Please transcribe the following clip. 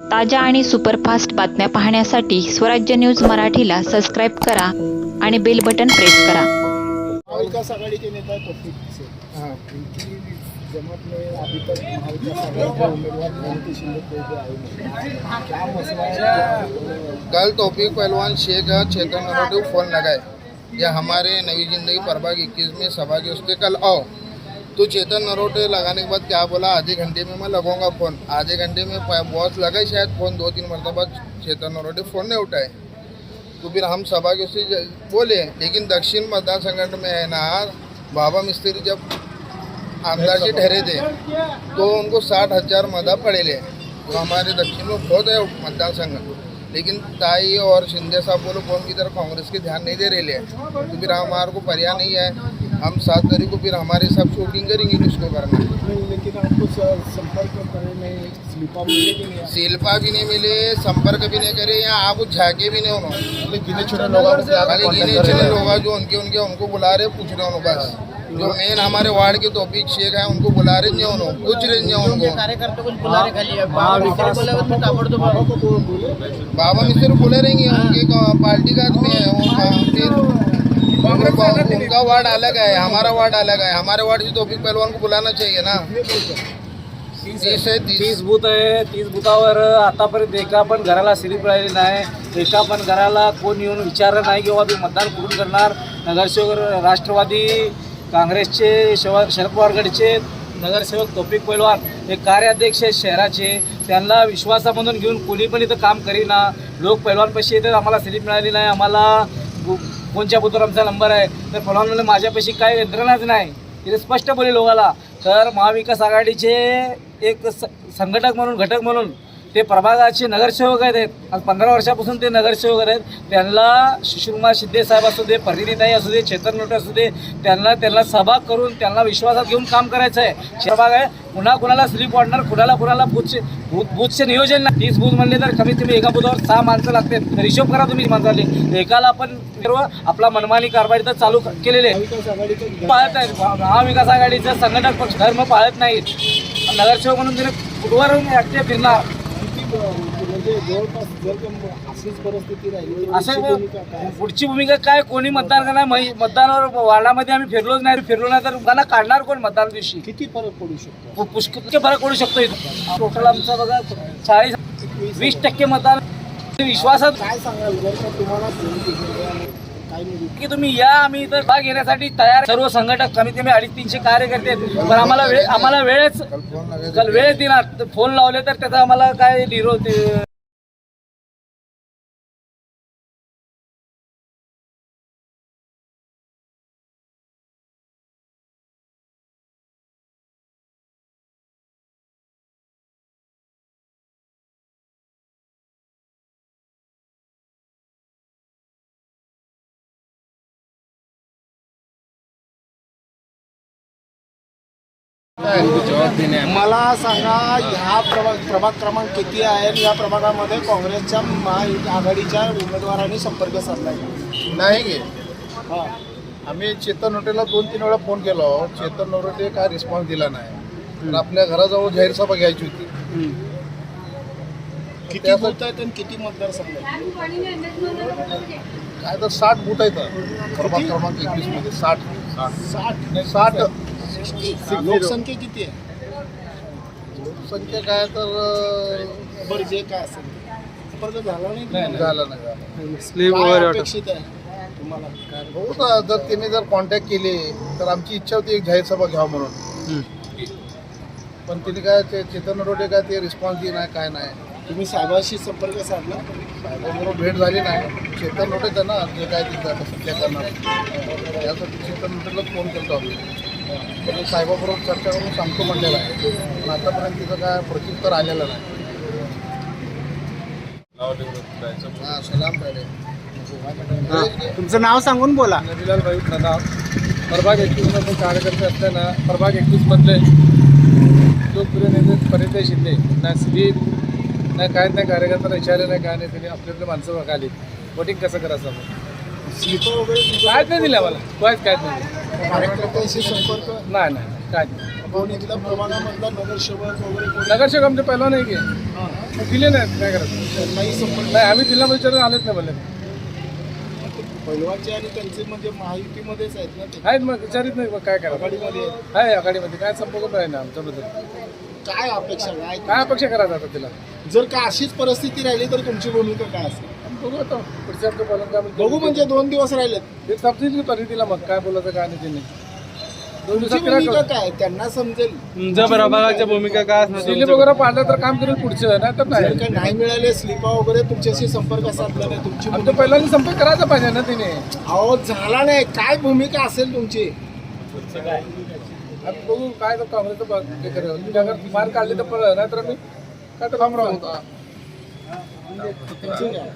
ताज्या आणि सुपरफास्ट बातम्या पाहण्यासाठी स्वराज्य न्यूज मराठीला सबस्क्राईब करा आणि बेल बटन प्रेस करा. महाविकास आघाड़ी के नेता तौफीक से हाँ. इनकी जमात में अभी तक महाविकास आघाड़ी के उम्मीदवार मारुति शिंदे कोई भी आए नहीं क्या मसला है कल तौफीक पहलवान शेख चेतन नरोटे को फोन लगाए। या हमारे नई जिंदगी प्रभाग 21 में सभा के उसके कल आओ। तो चेतन नरोटे लगाने के बाद क्या बोला? आधे घंटे में मैं लगाऊंगा फ़ोन। आधे घंटे में बहुत लगा ही शायद फ़ोन। दो तीन मरतबा चेतन नरोटे फ़ोन नहीं उठाए। तो फिर हम सभा के उससे बोले लेकिन दक्षिण मतदान संगठन में है ना बाबा मिस्त्री जब आमदार जी ठहरे थे तो उनको साठ हजार मदा पड़े ले। तो हमारे दक्षिण में बहुत है मतदान संगठन। लेकिन ताई और शिंदे साहब बोलो कौन की तरफ़ कांग्रेस के ध्यान नहीं दे रहे हैं तो फिर हमारे को पर्याय नहीं है। हम सात तारीख को फिर हमारे साथ शूटिंग करेंगे उसको करना लेकिन आपको संपर्क शिल्पा भी नहीं मिले। संपर्क भी नहीं करे या आप झाके भी नहीं उन्होंने गिने चुने लोगों लोग जो उनके उनके उनको बुला रहे पूछ रहे उनको बस। जो मेन हमारे वार्ड के तोफीक शेख है उनको बुला रहे नहीं उन्होंने पूछ रहे नहीं उनको कार्यकर्ते कुछ बुला रहे खाली बोले ताबड़तोब बाबा को बोल- बोले बाबा मिस्त्री बोले रहेंगे उनके पार्टी का आदमी है वो का- फिर उनका उनका वार्ड अलग है हमारा वार्ड अलग है। हमारे वार्ड से तोफीक पहलवान को बुलाना चाहिए ना। तीस है तीस। तीस बूथ आहे तीस बुथावर आतापर्यंत एका पण घराला स्लिप राहिली नाही. एका पण घराला कोण येऊन विचारलं नाही की बाबा तुम्ही मतदान कुठून करणार? नगरसेवक राष्ट्रवादी काँग्रेसचे शव शरद पवारगडचे नगरसेवक तोपिक पैलवान हे कार्याध्यक्ष आहेत शहराचे. त्यांना विश्वासामधून घेऊन कोणी पण इथं काम करीना. लोक पैलवानपाशी येतात आम्हाला स्लिप मिळाली नाही आम्हाला गु- कोणच्या बुथवर आमचा नंबर आहे? तर पैलवान म्हणले माझ्यापाशी काय यंत्रणाच नाही. तिथे स्पष्ट बोले लोकाला. तर महाविकास आघाडीचे एक संघटक म्हणून घटक म्हणून ते प्रभागाचे नगरसेवक आहेत. आज पंधरा वर्षापासून ते नगरसेवक आहेत. त्यांना शिशुमा शिंदे साहेब असू दे परिणीताई असू दे चेतन नोटे असू दे त्यांना त्यांना सभा करून त्यांना विश्वासात घेऊन काम करायचं आहे. प्रभाग आहे. पुन्हा कुणाला स्लीप वाढणार? कुणाला कुणाला बूथचे बूथ बूथचे नियोजन नाही. तीस बूथ म्हणले तर कमीत कमी एका बुधावर सहा माणसं लागतात तर हिशोब करा तुम्ही माणसाने एकाला आपण सर्व आपला मनमानी कारवाई तर चालू केलेले आहे महाविकास पाळत आहेत. महाविकास आघाडीचं संघटक पक्ष धर्म पाळत नाहीत. नगरसेवक म्हणून तिने कुठवर ऍक्टिव्ह फिरणार? म्हणजे जवळपास जर का अशीच परिस्थिती राहिली तर पुढची असं भूमिका काय पुढची भूमिका काय? कोणी मतदान करणार मै- मतदानावर वार्डामध्ये आम्ही फिरलोच नाही. फिरलो नाही तर त्यांना काढणार कोण मतदान दिवशी? किती फरक पडू शकतो? पुष्कळ फरक पडू शकतो इथं. टोटल आमचा बघा चाळीस वीस टक्के मतदान. विश्वासात काय सांगाल? जर का तुम्हाला की तुम्ही या आम्ही इथं भाग घेण्यासाठी तयार. सर्व संघटक कमीत कमी अडीच तीनशे कार्यकर्ते आहेत पण आम्हाला वेळ आम्हाला वेळच वेळ देणार फोन लावले तर त्याचा आम्हाला काय निरोध मला सांगा ह्या प्रभाग प्रभाग क्रमांक किती आहे आणि या प्रभागामध्ये काँग्रेसच्या महाआघाडीच्या उमेदवारांनी संपर्क साधलाय? का? नाही गे हा. आम्ही चेतन नोटेला दोन तीन वेळा फोन केलो चेतन नोटे काय रिस्पॉन्स दिला नाही. तर आपल्या घराजवळ जाहीर सभा घ्यायची होती. किती बूथ आहेत आणि किती मतदारसंघ आहेत? काय तर साठ बूथ आहेत. प्रभाग क्रमांक एकवीसमध्ये साठ. साठ साठ. लोकसंख्या किती आहे? संख्या काय तर बरं जे काय असेल झाला नाही झालं नाही झालं काय अपेक्षित आहे तुम्हाला? काय हो ना जर तिने जर कॉन्टॅक्ट केले तर आमची इच्छा होती एक जाहीर सभा घ्यावं म्हणून. पण तिने काय ते चेतन रोडे काय ते रिस्पॉन्स दिला नाही काय नाही. तुम्ही साहेबांशी संपर्क साधला? साहेबांबरोबर भेट झाली नाही. चेतन नोटेच आहे ना जे काय तिथं करणार. त्यासाठी चेतन नोटेलाच फोन करतो आम्ही. तर साहेबाबरोबर चर्चा करून सांगतो म्हटलेलं आहे. पण आतापर्यंत तिथं काय प्रत्युत्तर आलेलं नाही. हां सलाम पहिले. तुमचं नाव सांगून बोला. नबीलाल भाई प्रताप. प्रभाग एकवीसमध्ये कार्यकर्ते असताना प्रभाग एकवीसमधले लोकप्रिय नेते परिचय शिंदे ना स्लीप ना काय नाही कार्यकर्त्याला विचारले नाही काय नाही त्यांनी आपली आपली माणसं बघाली वोटिंग कसं करायचं स्लिपर वगैरे कायच नाही दिलं आम्हाला कायच कायच नाही दिलं. कार्यकर्त्यांशी संपर्क? नाही नाही. काय नाही. नगरसेवक वगैरे कोणी? नगरसेवक आमचे पहिला नाही की हां. दिले नाहीत काय करायचं त्यांनाही संपर्क नाही आम्ही जिल्हा परिषदेला आलेच नाही बोलले. पैलवानचे आणि त्यांचे म्हणजे महायुतीमध्येच आहेत ना ते. आहेत मग विचारित नाही मग काय करायचं आघाडीमध्ये आहेत. आहे आघाडीमध्ये. काय संपर्क नाही ना आमच्याबद्दल काय अपेक्षा? काय काय अपेक्षा करायचं आता तिला? जर का अशीच परिस्थिती राहिली तर तुमची भूमिका काय असेल? बघू आता पुढच्या हप्ते बोलून काय म्हणते. बघू म्हणजे दोन दिवस राहिलेत. ते समजेल की तरी तिला मग. काय बोलायचं काय नाही तिने दोन तुमची दिवसात भूमिका काय? त्यांना समजेल. तुमच्या प्रभागाच्या भूमिका काय असणार दिलीप वगैरे पाडलं तर काम करेल पुढचं नाही तर जर नाही का नाही मिळाले स्लिपा वगैरे तुमच्याशी संपर्क साधला नाही तुमची भूमिका- पहिल्यांदा संपर्क करायचा पाहिजे ना तिने. अहो झाला नाही. काय भूमिका असेल तुमची? आता बघू काय तर काँग्रेसचं बघ- हे करेल. मी अगर मार काढली तर नाही तर मी काय तर काम राहू ठीक आहे.